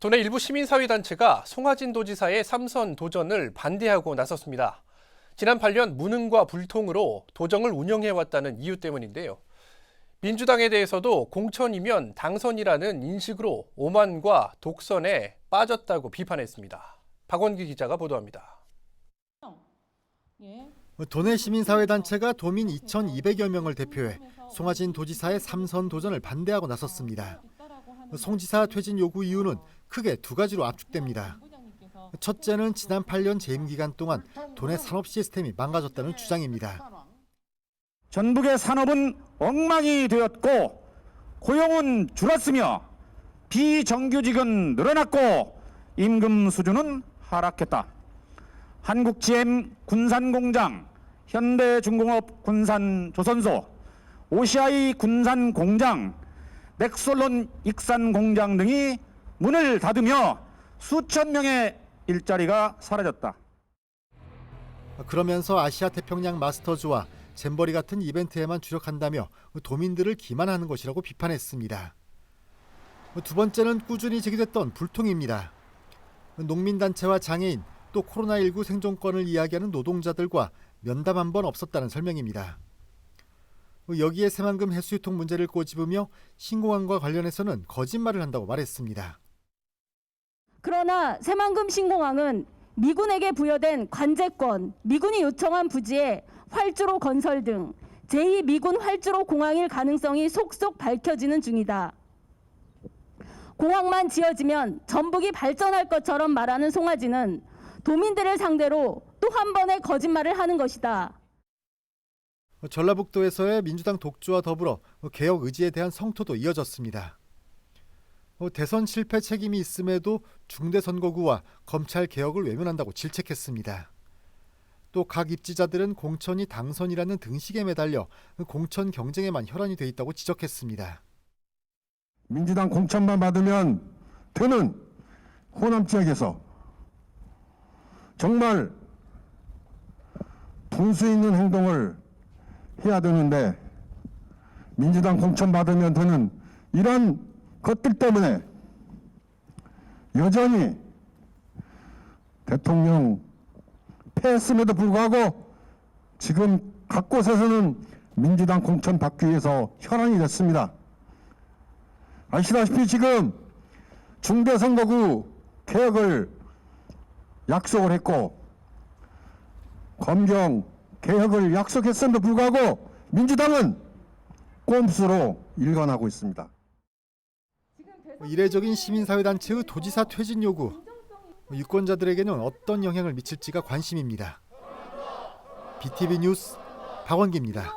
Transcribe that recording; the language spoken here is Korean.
도내 일부 시민사회단체가 송하진 도지사의 삼선 도전을 반대하고 나섰습니다. 지난 8년 무능과 불통으로 도정을 운영해왔다는 이유 때문인데요. 민주당에 대해서도 공천이면 당선이라는 인식으로 오만과 독선에 빠졌다고 비판했습니다. 박원기 기자가 보도합니다. 도내 시민사회단체가 도민 2,200여 명을 대표해 송하진 도지사의 삼선 도전을 반대하고 나섰습니다. 송 지사 퇴진 요구 이유는 크게 두 가지로 압축됩니다. 첫째는 지난 8년 재임 기간 동안 도내 산업 시스템이 망가졌다는 주장입니다. 전북의 산업은 엉망이 되었고 고용은 줄었으며 비정규직은 늘어났고 임금 수준은 하락했다. 한국 GM 군산공장, 현대중공업 군산조선소, 오시아이 군산공장, 넥솔론 익산 공장 등이 문을 닫으며 수천 명의 일자리가 사라졌다. 그러면서 아시아 태평양 마스터즈와 잼버리 같은 이벤트에만 주력한다며 도민들을 기만하는 것이라고 비판했습니다. 두 번째는 꾸준히 제기됐던 불통입니다. 농민단체와 장애인 또 코로나19 생존권을 이야기하는 노동자들과 면담 한 번 없었다는 설명입니다. 여기에 새만금 해수유통 문제를 꼬집으며 신공항과 관련해서는 거짓말을 한다고 말했습니다. 그러나 새만금 신공항은 미군에게 부여된 관제권, 미군이 요청한 부지에 활주로 건설 등 제2미군 활주로 공항일 가능성이 속속 밝혀지는 중이다. 공항만 지어지면 전북이 발전할 것처럼 말하는 송아지는 도민들을 상대로 또 한 번의 거짓말을 하는 것이다. 전라북도에서의 민주당 독주와 더불어 개혁 의지에 대한 성토도 이어졌습니다. 대선 실패 책임이 있음에도 중대선거구와 검찰 개혁을 외면한다고 질책했습니다. 또 각 입지자들은 공천이 당선이라는 등식에 매달려 공천 경쟁에만 혈안이 돼 있다고 지적했습니다. 민주당 공천만 받으면 되는 호남 지역에서 정말 분수 있는 행동을 해야 되는데 민주당 공천 받으면 되는 이런 것들 때문에 여전히 대통령 패했음에도 불구하고 지금 각 곳에서는 민주당 공천 받기 위해서 혈안이 됐습니다. 아시다시피 지금 중대선거구 개혁을 약속을 했고 검경 개혁을 약속했음에도 불구하고 민주당은 꼼수로 일관하고 있습니다. 이례적인 시민사회단체의 도지사 퇴진 요구, 유권자들에게는 어떤 영향을 미칠지가 관심입니다. BTV 뉴스 박원기입니다.